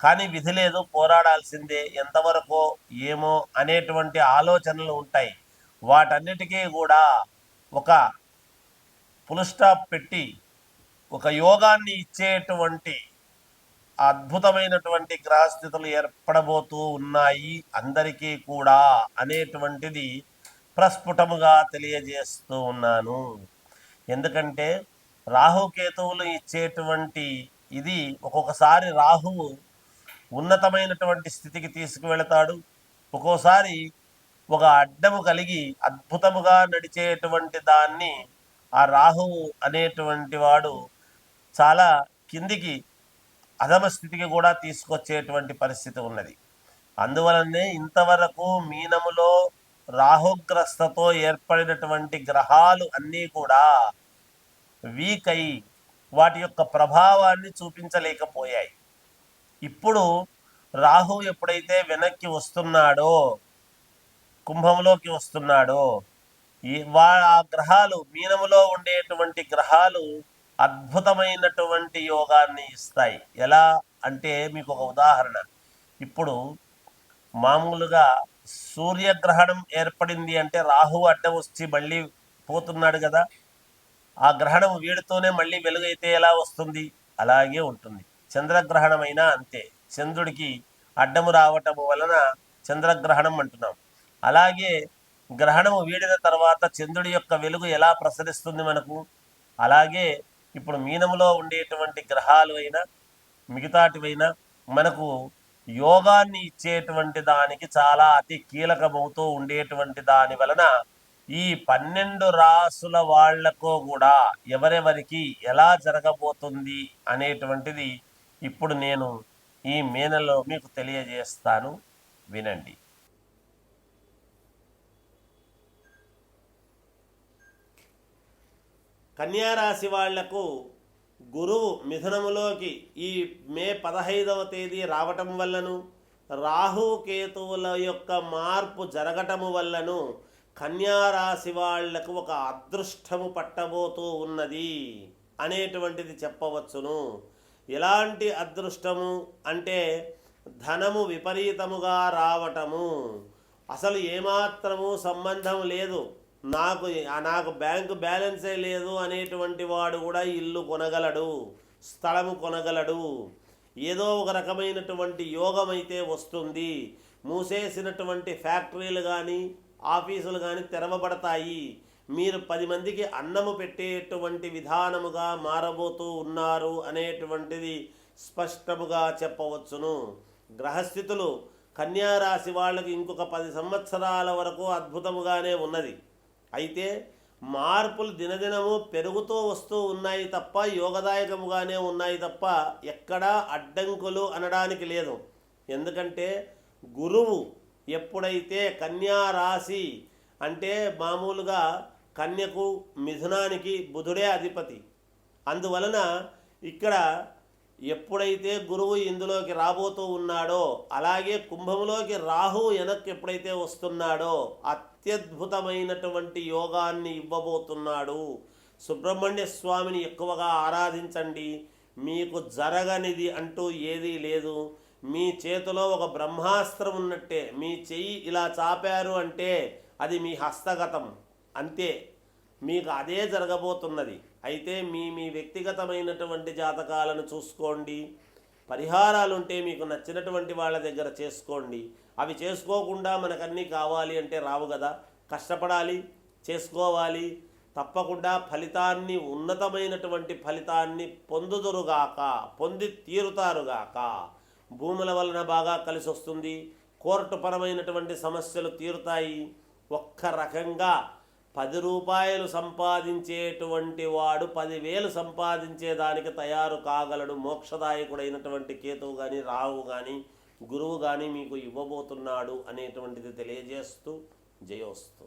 కానీ విధి లేదు పోరాడాల్సిందే ఎంతవరకు ఏమో అనేటువంటి ఆలోచనలు ఉంటాయి. వాటన్నిటికీ కూడా ఒక పులుస్టాప్ పెట్టి ఒక యోగాన్ని ఇచ్చేటువంటి అద్భుతమైనటువంటి గ్రహస్థితులు ఏర్పడబోతూ ఉన్నాయి అందరికీ కూడా అనేటువంటిది ప్రస్ఫుటముగా తెలియజేస్తూ ఉన్నాను. ఎందుకంటే రాహుకేతువులు ఇచ్చేటువంటి ఇది ఒక్కొక్కసారి రాహువు ఉన్నతమైనటువంటి స్థితికి తీసుకువెళతాడు. ఒక్కోసారి ఒక అడ్డము కలిగి అద్భుతముగా నడిచేటువంటి దాన్ని ఆ రాహువు అనేటువంటి వాడు చాలా కిందికి అధమ స్థితికి కూడా తీసుకొచ్చేటువంటి పరిస్థితి ఉన్నది. అందువలనే ఇంతవరకు మీనములో రాహుగ్రస్తతో ఏర్పడినటువంటి గ్రహాలు అన్నీ కూడా వీక్ అయి వాటి యొక్క ప్రభావాన్ని చూపించలేకపోయాయి. ఇప్పుడు రాహు ఎప్పుడైతే వెనక్కి వస్తున్నాడో కుంభంలోకి వస్తున్నాడో ఈ వా ఆ గ్రహాలు మీనములో ఉండేటువంటి గ్రహాలు అద్భుతమైనటువంటి యోగాన్ని ఇస్తాయి. ఎలా అంటే మీకు ఒక ఉదాహరణ. ఇప్పుడు మామూలుగా సూర్యగ్రహణం ఏర్పడింది అంటే రాహు అడ్డం వచ్చి మళ్ళీ పోతున్నాడు కదా. ఆ గ్రహణం వీడితోనే మళ్ళీ వెలుగైతే ఎలా వస్తుంది? అలాగే ఉంటుంది. చంద్రగ్రహణం అయినా అంతే. చంద్రుడికి అడ్డము రావటము వలన చంద్రగ్రహణం అంటున్నాం. అలాగే గ్రహణము వీడిన తర్వాత చంద్రుడి యొక్క వెలుగు ఎలా ప్రసరిస్తుంది మనకు? అలాగే ఇప్పుడు మీనములో ఉండేటువంటి గ్రహాలు అయినా మిగతాటివైనా మనకు యోగాన్ని ఇచ్చేటువంటి దానికి చాలా అతి కీలకమవుతూ ఉండేటువంటి దాని వలన ఈ పన్నెండు రాసుల వాళ్ళకు కూడా ఎవరెవరికి ఎలా జరగబోతుంది అనేటువంటిది ఇప్పుడు నేను ఈ మేనలో మీకు తెలియజేస్తాను. వినండి. కన్యారాశి వాళ్ళకు గురువు మిథునములోకి ఈ మే పదహైదవ తేదీ రావటం వల్లను రాహుకేతువుల యొక్క మార్పు జరగటము వల్లను కన్యారాశి వాళ్ళకు ఒక అదృష్టము పట్టబోతూ ఉన్నది అనేటువంటిది చెప్పవచ్చును. ఎలాంటి అదృష్టము అంటే ధనము విపరీతముగా రావటము. అసలు ఏమాత్రము సంబంధం లేదు. నాకు నాకు బ్యాంకు బ్యాలెన్సే లేదు అనేటువంటి వాడు కూడా ఇల్లు కొనగలడు స్థలము కొనగలడు. ఏదో ఒక రకమైనటువంటి యోగం అయితే వస్తుంది. మూసేసినటువంటి ఫ్యాక్టరీలు కానీ ఆఫీసులు కానీ తెరవబడతాయి. మీరు పది మందికి అన్నము పెట్టేటువంటి విధానముగా మారబోతూ ఉన్నారు అనేటువంటిది స్పష్టముగా చెప్పవచ్చును. గ్రహస్థితులు కన్యారాశి వాళ్ళకి ఇంకొక పది సంవత్సరాల వరకు అద్భుతముగానే ఉన్నది. అయితే మార్పులు దినదినము పెరుగుతూ వస్తూ ఉన్నాయి తప్ప యోగదాయకముగానే ఉన్నాయి తప్ప ఎక్కడా అడ్డంకులు అనడానికి లేదు. ఎందుకంటే గురువు ఎప్పుడైతే కన్యా రాశి అంటే మామూలుగా కన్యకు మిథునానికి బుధుడే అధిపతి. అందువలన ఇక్కడ ఎప్పుడైతే గురువు ఇందులోకి రాబోతూ ఉన్నాడో అలాగే కుంభంలోకి రాహు వెనక్కి ఎప్పుడైతే వస్తున్నాడో అత్యద్భుతమైనటువంటి యోగాన్ని ఇవ్వబోతున్నాడు. సుబ్రహ్మణ్య స్వామిని ఎక్కువగా ఆరాధించండి. మీకు జరగనిది అంటూ ఏదీ లేదు. మీ చేతిలో ఒక బ్రహ్మాస్త్రం ఉన్నట్టే. మీ చెయ్యి ఇలా చాపారు అంటే అది మీ హస్తగతం. అంతే. మీకు అదే జరగబోతున్నది. అయితే మీ మీ వ్యక్తిగతమైనటువంటి జాతకాలను చూసుకోండి. పరిహారాలు ఉంటే మీకు నచ్చినటువంటి వాళ్ళ దగ్గర చేసుకోండి. అవి చేసుకోకుండా మనకన్నీ కావాలి అంటే రావు కదా. కష్టపడాలి చేసుకోవాలి. తప్పకుండా ఫలితాన్ని ఉన్నతమైనటువంటి ఫలితాన్ని పొందుదురుగాక పొంది తీరుతారుగాక. భూముల వలన బాగా కలిసి వస్తుంది కోర్టు పరమైనటువంటి సమస్యలు తీరుతాయి. ఒక్క రకంగా పది రూపాయలు సంపాదించేటువంటి వాడు పదివేలు సంపాదించేదానికి తయారు కాగలడు. మోక్షదాయకుడైనటువంటి కేతువు కానీ రావు కానీ గురువు కానీ మీకు ఇవ్వబోతున్నాడు అనేటువంటిది తెలియజేస్తూ జయోస్తు.